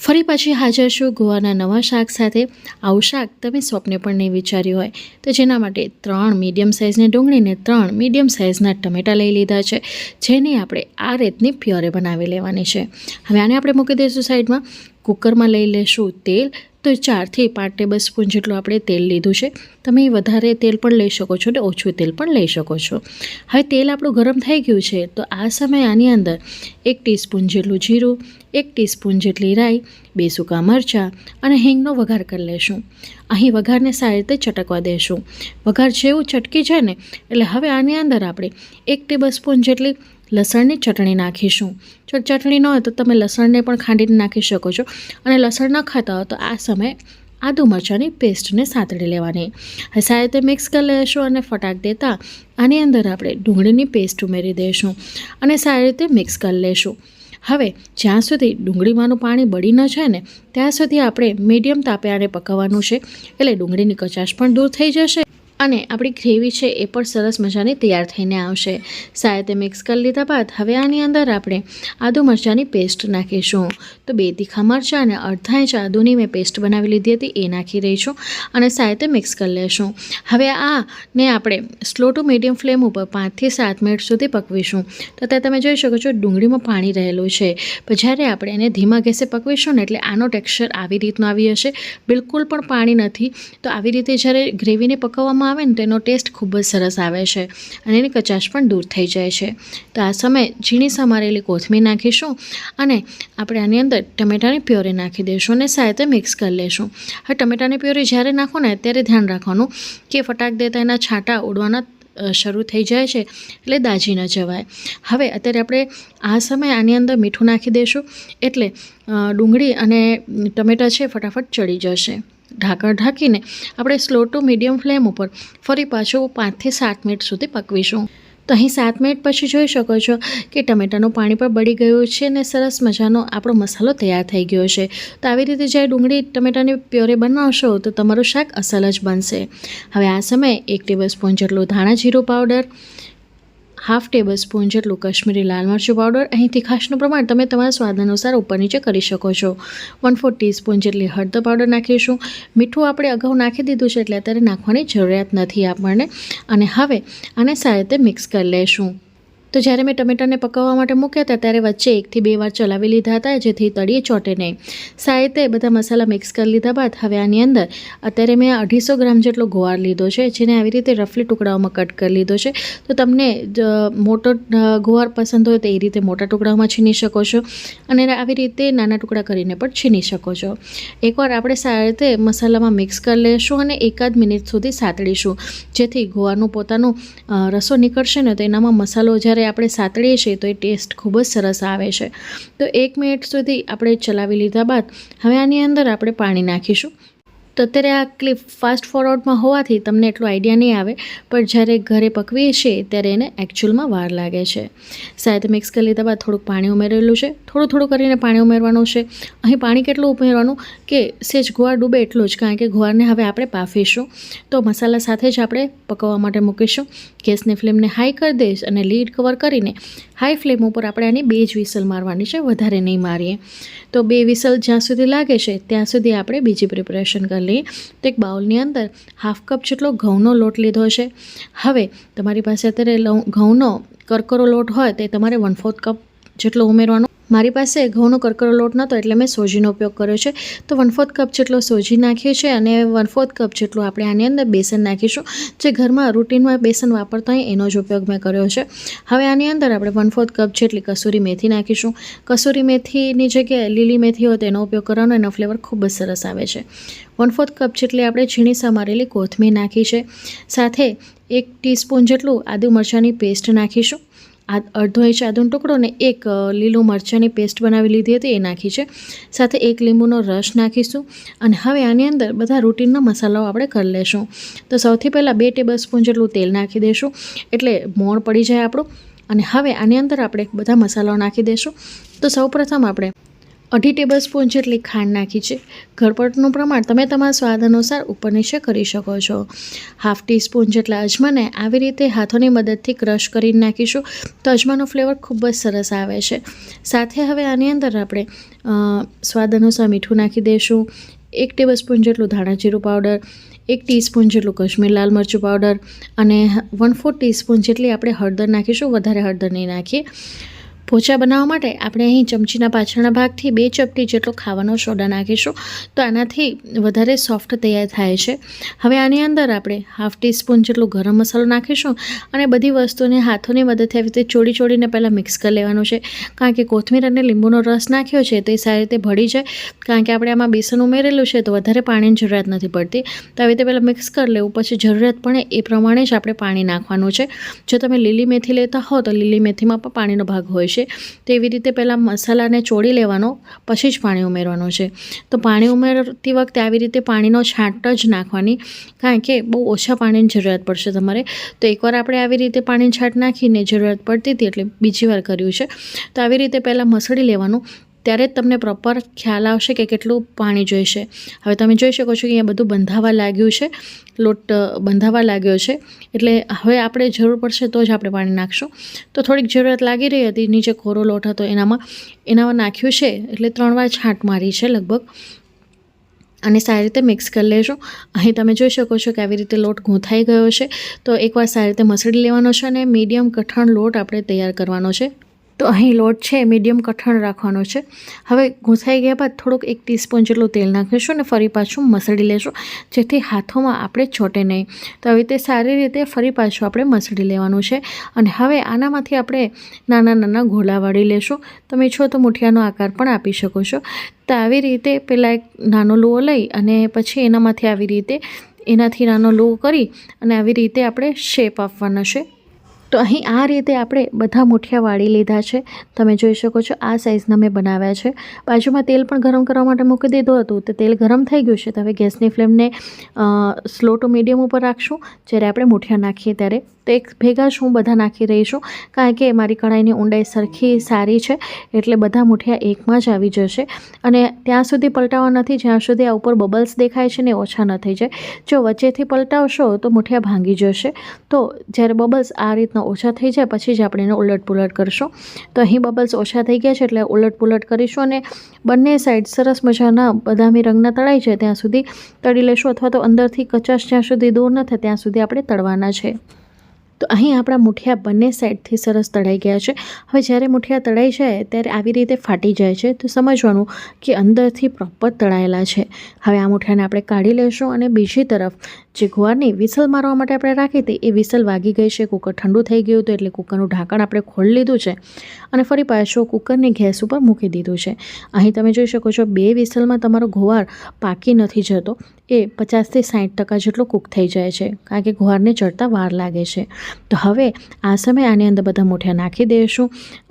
ફરી પાછી હાજર છું ગોવાના નવા શાક સાથે. આવું શાક તમે સ્વપ્ને પણ નહીં વિચાર્યું હોય. તો જેના માટે ત્રણ મીડિયમ સાઇઝની ડુંગળીને ત્રણ મીડિયમ સાઇઝના ટમેટાં લઈ લીધા છે, જેને આપણે આ રીતની પ્યોરે બનાવી લેવાની છે. હવે આને આપણે મૂકી દઈશું સાઈડમાં. કુકરમાં લઈ લેશું તેલ તો ચારથી પાંચ ટેબલ સ્પૂન જેટલું આપણે તેલ લીધું છે. તમે વધારે તેલ પણ લઈ શકો છો ને ઓછું તેલ પણ લઈ શકો છો. હવે તેલ આપણું ગરમ થઈ ગયું છે, તો આ સમયે આની અંદર એક ટીસ્પૂન જેટલું જીરું, એક ટીસ્પૂન જેટલી રાઈ, બે સૂકા મરચાં અને હિંગનો વઘાર કરી લેશું. અહીં વઘારને સારી રીતે ચટકવા દેશું. વઘાર જેવું ચટકી જાય ને, એટલે હવે આની અંદર આપણે એક ટેબલ સ્પૂન જેટલી લસણની ચટણી નાખીશું. જો ચટણી ન હોય તો તમે લસણને પણ ખાંડીને નાખી શકો છો. અને લસણ ન ખાતા હોય તો આ સમયે આદુ મરચાંની પેસ્ટને સાંતળી લેવાની. સારી રીતે મિક્સ કરી લેશું અને ફટાક દેતા આની અંદર આપણે ડુંગળીની પેસ્ટ ઉમેરી દઈશું અને સારી રીતે મિક્સ કરી લેશું. હવે જ્યાં સુધી ડુંગળીમાંનું પાણી બળી ન જાય ને, ત્યાં સુધી આપણે મીડિયમ તાપે આને પકાવવાનું છે. એટલે ડુંગળીની કચાશ પણ દૂર થઈ જશે. અને આપણી ગ્રેવી છે એ પણ સરસ મજાની તૈયાર થઈને આવશે. સાયદે મિક્સ કરી લીધા બાદ હવે આની અંદર આપણે આદુ મરચાંની પેસ્ટ નાખીશું. તો બે તીખા મરચાં અને અડધા ઇંચ આદુની મેં પેસ્ટ બનાવી લીધી હતી, એ નાખી રહી છું અને સાયદે મિક્સ કરી લેશું. હવે આ ને આપણે સ્લો ટુ મીડિયમ ફ્લેમ ઉપર પાંચથી સાત મિનિટ સુધી પકવીશું. તો ત્યાં તમે જોઈ શકો છો ડુંગળીમાં પાણી રહેલું છે. જ્યારે આપણે એને ધીમા ગેસે પકવીશું ને એટલે આનો ટેક્સચર આવી રીતનો આવી હશે. બિલકુલ પણ પાણી નથી. તો આવી રીતે જ્યારે ગ્રેવીને પકવવામાં આવે ને તેનો ટેસ્ટ ખૂબ જ સરસ આવે છે અને એની કચાશ પણ દૂર થઈ જાય છે. તો આ સમયે ઝીણી સમારેલી કોથમીર નાખીશું અને આપણે આની અંદર ટમેટાની પ્યોરી નાખી દઈશું અને સાથે મિક્સ કરી લઈશું. હવે ટમેટાની પ્યોરી જ્યારે નાખો ને ત્યારે ધ્યાન રાખવાનું કે ફટાક દેતા એના છાંટા ઉડવાના શરૂ થઈ જાય છે એટલે દાજી ન જવાય. હવે અત્યારે આપણે આ સમયે આની અંદર મીઠું નાખી દઈશું એટલે ડુંગળી અને ટમેટાં છે ફટાફટ ચડી જશે. ઢાંકણ ઢાંકીને આપણે સ્લો ટુ મીડિયમ ફ્લેમ ઉપર ફરી પાછું પાંચથી સાત મિનિટ સુધી પકવીશું. તો અહીં સાત મિનિટ પછી જોઈ શકો છો કે ટમેટાનું પાણી પણ બળી ગયું છે અને સરસ મજાનો આપણો મસાલો તૈયાર થઈ ગયો છે. તો આવી રીતે જ્યારે ડુંગળી ટમેટાની પ્યોરે બનાવશો તો તમારું શાક અસલ જ બનશે. હવે આ સમયે એક ટેબલ સ્પૂન જેટલું ધાણા જીરું પાવડર હાફ ટેબલ સ્પૂન જેટલું કશ્મીરી લાલ મરચું પાવડર અહીં તીખાશનું પ્રમાણ તમે તમારા સ્વાદ અનુસાર ઉપર નીચે કરી શકો છો. વન ફોર ટીસ્પૂન જેટલી હળદર પાવડર નાખીશું. મીઠું આપણે અગાઉ નાખી દીધું છે એટલે અત્યારે નાખવાની જરૂરિયાત નથી આપણને. અને હવે આને સારી રીતે મિક્સ કરી લઈશું. તો જ્યારે મેં ટમેટાને પકાવવા માટે મૂક્યા હતા, ત્યારે વચ્ચે એકથી બે વાર ચલાવી લીધા હતા, જેથી તળીએ ચોટે નહીં. સારી રીતે બધા મસાલા મિક્સ કરી લીધા બાદ હવે આની અંદર અત્યારે મેં અઢીસો ગ્રામ જેટલો ગોવાર લીધો છે, જેને આવી રીતે રફલી ટુકડાઓમાં કટ કરી લીધો છે. તો તમને મોટો ગોવાર પસંદ હોય તો એ રીતે મોટા ટુકડાઓમાં છીની શકો છો અને આવી રીતે નાના ટુકડા કરીને પણ છીની શકો છો. એકવાર આપણે સારી રીતે મસાલામાં મિક્સ કરી લઈશું અને એકાદ મિનિટ સુધી સાતળીશું, જેથી ગોવાનું પોતાનું રસો નીકળશે ને તો એનામાં મસાલો જ્યારે આપણે સાતળીએ છીએ તો એ ટેસ્ટ ખૂબ જ સરસ આવે છે. તો એક મિનિટ સુધી આપણે ચલાવી લીધા બાદ હવે આની અંદર આપણે પાણી નાખીશું. તો અત્યારે આ ક્લિપ ફાસ્ટ ફોરવર્ડમાં હોવાથી તમને એટલો આઈડિયા નહીં આવે, પણ જ્યારે ઘરે પકવીએ છીએ ત્યારે એને એકચ્યુઅલમાં વાર લાગે છે. સાહેબ મિક્સ કરી લીધા બાદ થોડુંક પાણી ઉમેરેલું છે. થોડું થોડું કરીને પાણી ઉમેરવાનું છે. અહીં પાણી કેટલું ઉમેરવાનું કે સેજ ગુવાર ડૂબે એટલું જ, કારણ કે ગુવારને હવે આપણે બાફીશું તો મસાલા સાથે જ આપણે પકવવા માટે મૂકીશું. ગેસની ફ્લેમને હાઈ કરી દઈશ અને લીડ કવર કરીને હાઈ ફ્લેમ ઉપર આપણે આની બે જ વિસલ મારવાની છે. વધારે નહીં મારીએ. તો બે વિસલ જ્યાં સુધી લાગે છે, ત્યાં સુધી આપણે બીજી પ્રિપરેશન કરી લઈએ તો એક બાઉલની અંદર હાફ કપ જેટલો ઘઉંનો લોટ લીધો છે. હવે તમારી પાસે અત્યારે ઘઉંનો કરકરો લોટ હોય તે તમારે વન ફોર્થ કપ જેટલો ઉમેરવાનો મારી પાસે ઘઉંનો કરકરો લોટ નહોતો એટલે મેં સોજીનો ઉપયોગ કર્યો છે. તો વન ફોર્થ કપ જેટલો સોજી નાખીએ છે અને વન ફોર્થ કપ જેટલું આપણે આની અંદર બેસન નાખીશું. જે ઘરમાં રૂટીનમાં બેસન વાપરતા હોય એનો જ ઉપયોગ મેં કર્યો છે. હવે આની અંદર આપણે વન ફોર્થ કપ જેટલી કસૂરી મેથી નાખીશું. કસૂરી મેથીની જગ્યાએ લીલી મેથી હોય તેનો ઉપયોગ કરવાનો, એનો ફ્લેવર ખૂબ જ સરસ આવે છે. વન ફોર્થ કપ જેટલી આપણે ઝીણી સમારેલી કોથમીર નાખી છે. સાથે એક ટીસ્પૂન જેટલું આદુ મરચાંની પેસ્ટ નાખીશું. આ અડધો ઇંચ આદુનો ટુકડો ને એક લીલું મરચાંની પેસ્ટ બનાવી લીધી હતી, એ નાખી છે. સાથે એક લીંબુનો રસ નાખીશું અને હવે આની અંદર બધા રૂટીનના મસાલાઓ આપણે કરી લેશું. તો સૌથી પહેલાં બે ટેબલ સ્પૂન જેટલું તેલ નાખી દઈશું એટલે મોણ પડી જાય આપણું. અને હવે આની અંદર આપણે બધા મસાલાઓ નાખી દઈશું તો સૌપ્રથમ આપણે અઢી ટેબલ સ્પૂન જેટલી ખાંડ નાખી છે. ઘરપટનું પ્રમાણ તમે તમારા સ્વાદ અનુસાર ઉપર નીચે કરી શકો છો. હાફ ટી સ્પૂન જેટલા અજમાને આવી રીતે હાથોની મદદથી ક્રશ કરીને નાખીશું તો અજમાનો ફ્લેવર ખૂબ જ સરસ આવે છે. સાથે હવે આની અંદર આપણે સ્વાદ અનુસાર મીઠું નાખી દઈશું. એક ટેબલ સ્પૂન જેટલું ધાણા જીરું પાવડર એક ટીસ્પૂન જેટલું કાશ્મીર લાલ મરચું પાવડર અને વન ફોર ટીસ્પૂન જેટલી આપણે હળદર નાખીશું. વધારે હળદર નહીં નાખીએ. પોચા બનાવવા માટે આપણે અહીં ચમચીના પાછળના ભાગથી બે ચપટી જેટલો ખાવાનો સોડા નાખીશું. તો આનાથી વધારે સોફ્ટ તૈયાર થાય છે. હવે આની અંદર આપણે હાફ ટીસ્પૂન જેટલો ગરમ મસાલો નાખીશું અને બધી વસ્તુને હાથોની મદદથી આવી રીતે ચોડી ચોડીને પહેલાં મિક્સ કરી લેવાનું છે. કારણ કે કોથમીર અને લીંબુનો રસ નાખ્યો છે તો એ સારી રીતે ભળી જાય. કારણ કે આપણે આમાં બેસન ઉમેરેલું છે તો વધારે પાણીની જરૂરિયાત નથી પડતી. તો આવી રીતે પહેલાં મિક્સ કરી લેવું. પછી જરૂરિયાત પડે એ પ્રમાણે જ આપણે પાણી નાખવાનું છે. જો તમે લીલી મેથી લેતા હો તો લીલી મેથીમાં પણ પાણીનો ભાગ હોય છે તો એવી રીતે પહેલાં મસાલાને ચોળી લેવાનો, પછી જ પાણી ઉમેરવાનું છે. તો પાણી ઉમેરતી વખતે આવી રીતે પાણીનો છાંટ જ નાખવાની, કારણ કે બહુ ઓછા પાણીની જરૂરિયાત પડશે તમારે. તો એકવાર આપણે આવી રીતે પાણી છાંટ નાખીને જરૂરિયાત પડતી હતી એટલે બીજી વાર કર્યું છે. તો આવી રીતે પહેલાં મસળી લેવાનું ત્યારે જ તમને પ્રોપર ખ્યાલ આવશે કે કેટલું પાણી જોઈશે. હવે તમે જોઈ શકો છો કે અહીંયા બધું બંધાવા લાગ્યું છે, લોટ બંધાવા લાગ્યો છે. એટલે હવે આપણે જરૂર પડશે તો જ આપણે પાણી નાખશું. તો થોડીક જરૂરત લાગી રહી હતી, નીચે કોરો લોટ હતો એનામાં. એનામાં નાખ્યું છે, એટલે ત્રણ વાર છાંટ મારી છે લગભગ. અને સારી રીતે મિક્સ કરી લેજો. અહીં તમે જોઈ શકો છો કે આવી રીતે લોટ ગૂંથાઈ ગયો છે. તો એકવાર સારી રીતે મસળી લેવાનો છે અને મીડિયમ કઠણ લોટ આપણે તૈયાર કરવાનો છે. તો અહીં લોટ છે મીડિયમ કઠણ રાખવાનો છે. હવે ગૂંથાઈ ગયા બાદ થોડુંક એક ટીસ્પૂન જેટલું તેલ નાખીશું અને ફરી પાછું મસળી લેશું, જેથી હાથોમાં આપણે ચોટે નહીં. તો આવી રીતે સારી રીતે ફરી પાછું આપણે મસળી લેવાનું છે. અને હવે આનામાંથી આપણે નાના નાના ગોળા વાળી લેશું. તમે છો તો મુઠિયાનો આકાર પણ આપી શકો છો. તો આવી રીતે પહેલાં એક નાનો લુઓ લઈ અને પછી એનામાંથી આવી રીતે એનાથી નાનો લુઓ કરી અને આવી રીતે આપણે શેપ આપવાનો છે. તો અહીં આ રીતે આપણે બધા મુઠિયા વાળી લીધા છે. તમે જોઈ શકો છો આ સાઇઝના મેં બનાવ્યા છે. બાજુમાં તેલ પણ ગરમ કરવા માટે મૂકી દીધું હતું. તો તેલ ગરમ થઈ ગયું છે. તો હવે ગેસની ફ્લેમને સ્લો ટુ મીડિયમ ઉપર રાખશું. જ્યારે આપણે મુઠિયા નાખીએ ત્યારે તો એક ભેગા જ હું બધા નાખી રહી છું. કારણ કે મારી કઢાઈની ઊંડાઈ સરખી સારી છે, એટલે બધા મુઠિયા એકમાં જ આવી જશે. અને ત્યાં સુધી પલટાવા નથી, જ્યાં સુધી આ ઉપર બબલ્સ દેખાય છે ને ઓછા ન થઈ જાય. જો વચ્ચેથી પલટાવશો તો મુઠિયા ભાંગી જશે. તો જ્યારે બબલ્સ આ રીતના ઓછા થઈ જાય, પછી જ આપણે એને ઉલટપુલટ કરશું. તો અહીં બબલ્સ ઓછા થઈ ગયા છે, એટલે ઉલટ પુલટ કરીશું અને બંને સાઈડ સરસ મજાના બદામી રંગના તળાઈ જાય. ત્યાં સુધી તળી લેશું અથવા તો અંદરથી કચાશ જ્યાં સુધી દૂર ન થાય, ત્યાં સુધી આપણે તળવાના છે. તો અહીં આપણા મુઠિયા બંને સાઈડથી સરસ તળાઈ ગયા છે. હવે જ્યારે મુઠિયા તળાઈ જાય ત્યારે આવી રીતે ફાટી જાય છે તો સમજવાનું કે અંદરથી પ્રોપર તળાયેલા છે. હવે આ મુઠિયાને આપણે કાઢી લેશું અને બીજી તરફ જે ગુવારની વિસલ મારવા માટે આપણે રાખી હતી, એ વિસલ વાગી ગઈ છે, કુકર ઠંડુ થઈ ગયું હતું એટલે કુકરનું ઢાંકણ આપણે ખોલી લીધું છે અને ફરી પાછો કુકરની ગેસ ઉપર મૂકી દીધું છે. અહીં તમે જોઈ શકો છો, બે વિસલમાં તમારો ગુવાર પાકી નથી જતો, એ પચાસથી સાઠ ટકા જેટલો કૂક થઈ જાય છે, કારણ કે ગુવારને ચડતા વાર લાગે છે. તો હવે આ સમયે આની અંદર બધા મૂઠિયા નાખી દઈશું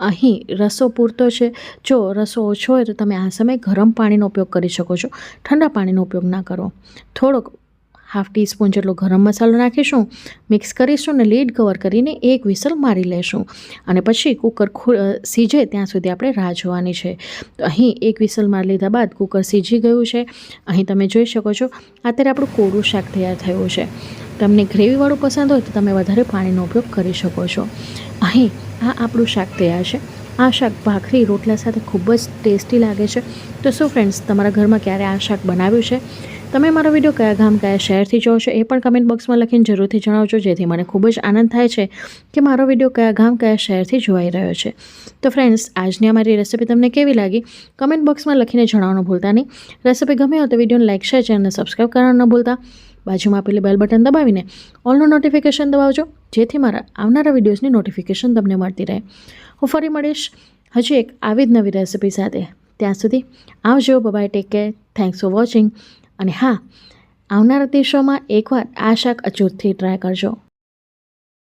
અહીં રસો પૂરતો છે, જો રસો ઓછો હોય તો તમે આ સમયે ગરમ પાણીનો ઉપયોગ કરી શકો છો. ઠંડા પાણીનો ઉપયોગ ના કરો. થોડોક હાફ ટીસ્પૂન જેટલો ગરમ મસાલો નાખીશું, મિક્સ કરીશું અને લીડ કવર કરીને એક વિસલ મારી લેશું. અને પછી કુકર સીજે ત્યાં સુધી આપણે રાહ જોવાની છે. તો અહીં એક વિસલ મારી લીધા બાદ કુકર સીજી ગયું છે. અહીં તમે જોઈ શકો છો, અત્યારે આપણું કોરું શાક તૈયાર થયું છે. તમને ગ્રેવીવાળું પસંદ હોય તો તમે વધારે પાણીનો ઉપયોગ કરી શકો છો. અહીં આ આપણું શાક તૈયાર છે. આ શાક ભાખરી, રોટલા સાથે ખૂબ જ ટેસ્ટી લાગે છે. તો શું ફ્રેન્ડ્સ તમારા ઘરમાં ક્યારે આ શાક બનાવ્યું છે? તમે મારો વીડિયો કયા ગામ, કયા શહેરથી જોવો છો એ પણ કમેન્ટ બોક્સમાં લખીને જરૂરથી જણાવજો, જેથી મને ખૂબ જ આનંદ થાય છે કે મારો વીડિયો કયા ગામ, કયા શહેરથી જોવાઈ રહ્યો છે. તો ફ્રેન્ડ્સ આજની અમારી રેસિપી તમને કેવી લાગી? કમેન્ટ બોક્સમાં લખીને જણાવવાનું ભૂલતા નહીં. રેસિપી ગમે હોય તો વિડીયોને લાઇક શેર ચેનલને સબસ્ક્રાઈબ કરવાનું ન ભૂલતા. બાજુમાં આપેલી બેલ બટન દબાવીને ઓલનું નોટિફિકેશન દબાવજો, જેથી મારા આવનારા વિડીયોઝની નોટિફિકેશન તમને મળતી રહે. હું ફરી મળીશ હજી એક આવી જ નવી રેસિપી સાથે. ત્યાં સુધી આવજો bye bye take care thanks for watching અને હા આવનારા દિવસોમાં એકવાર આ શાક અચૂકથી ટ્રાય કરજો.